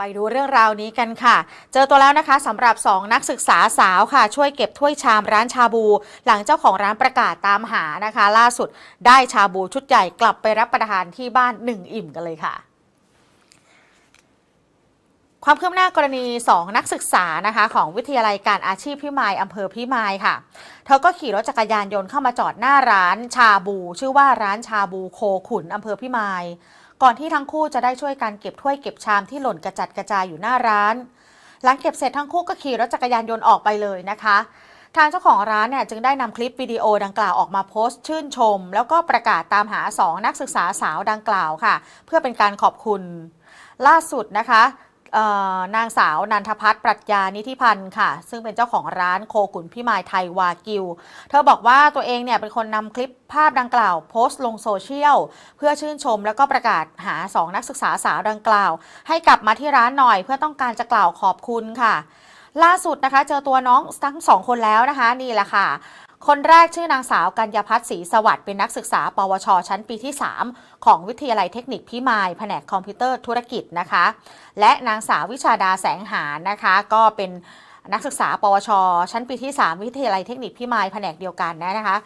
ไปดูเรื่องราวนี้กันค่ะ เจอตัวแล้วนะคะสำหรับ 2 นักศึกษาสาวค่ะ ช่วยเก็บถ้วยชามร้านชาบู หลังเจ้าของร้านประกาศตามหานะคะ ล่าสุดได้ชาบูชุดใหญ่กลับไปรับประทานที่บ้าน1อิ่มกันเลยค่ะความคืบหน้ากรณี 2 นักศึกษานะคะของวิทยาลัยการอาชีพพิมายอำเภอพิมายค่ะ เธอก็ขี่รถจักรยานยนต์เข้ามาจอดหน้าร้านชาบู ชื่อว่าร้านชาบูโคขุนอำเภอพิมาย ก่อนที่ทั้งคู่จะได้ช่วยกันเก็บถ้วยเก็บชามที่หล่นกระจัดกระจายอยู่หน้าร้าน หลังเก็บเสร็จทั้งคู่ก็ขี่รถจักรยานยนต์ออกไปเลยนะคะ ทางเจ้าของร้านเนี่ยจึงได้นำคลิปวิดีโอดังกล่าวออกมาโพสต์ชื่นชม แล้วก็ประกาศตามหา 2 นักศึกษาสาวดังกล่าวค่ะ เพื่อเป็นการขอบคุณ ล่าสุดนะคะ นางสาวนันทพัฒน์ปรัชญานิธิพันธ์ค่ะ ซึ่งเป็นเจ้าของร้านโคขุนพิมายไทยวากิว เธอบอกว่าตัวเองเนี่ยเป็นคนนำคลิปภาพดังกล่าวโพสต์ลงโซเชียล เพื่อชื่นชมแล้วก็ประกาศหา 2 นักศึกษาสาวดังกล่าว ให้กลับมาที่ร้านหน่อยเพื่อต้องการจะกล่าวขอบคุณค่ะ ล่าสุดนะคะ เจอตัวน้องทั้งสองคนแล้วนะคะ นี่แหละค่ะ คนแรกชื่อนางสาวกัญญาพัฒน์ศรีสวัสดิ์เป็นนักศึกษา ปวช ชั้นปีที่ 3 ของวิทยาลัยเทคนิคพิมาย แผนกคอมพิวเตอร์ธุรกิจนะคะ และนางสาววิชาดาแสงหารนะคะ ก็เป็นนักศึกษา ปวช ชั้นปีที่ 3 วิทยาลัยเทคนิคพิมาย แผนกเดียวกันนะคะ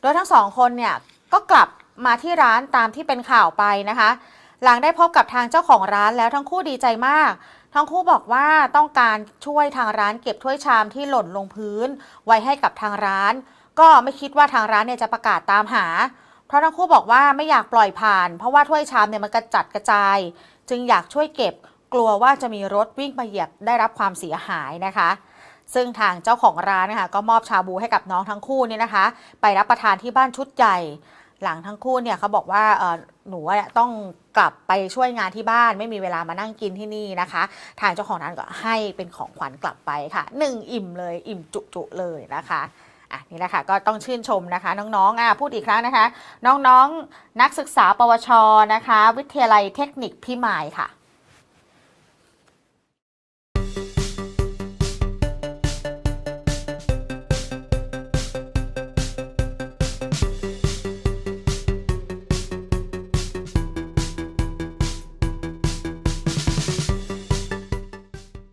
โดยทั้งสองคนเนี่ยก็กลับมาที่ร้านตามที่เป็นข่าวไปนะคะ หลังได้พบกับทางเจ้าของร้านแล้วทั้งคู่ดีใจมากทั้งคู่บอกว่าต้องการช่วยทางร้านเก็บถ้วยชามที่หล่นลงพื้น ไว้ให้กับทางร้าน ก็ไม่คิดว่าทางร้านเนี่ยจะประกาศตามหา เพราะทั้งคู่บอกว่าไม่อยากปล่อยผ่าน เพราะว่าถ้วยชามเนี่ยมันกระจัดกระจาย จึงอยากช่วยเก็บ กลัวว่าจะมีรถวิ่งมาเหยียบได้รับความเสียหายนะคะ ซึ่งทางเจ้าของร้านนะคะก็มอบชาบูให้กับน้องทั้งคู่เนี่ยนะคะ ไปรับประทานที่บ้านชุดใหญ่หลังทั้งคู่เนี่ยเขาบอกว่าหนูต้องกลับไปช่วยงานที่บ้าน ไม่มีเวลามานั่งกินที่นี่นะคะ ทางเจ้าของร้านก็ให้เป็นของขวัญกลับไปค่ะหนึ่งอิ่มเลย อิ่มจุๆเลยนะคะ อะนี่แหละค่ะก็ต้องชื่นชมนะคะ น้องๆอะพูดอีกครั้งนะคะ น้องๆนนักศึกษาปวชนะคะ วิทยาลัยเทคนิคพิมายค่ะ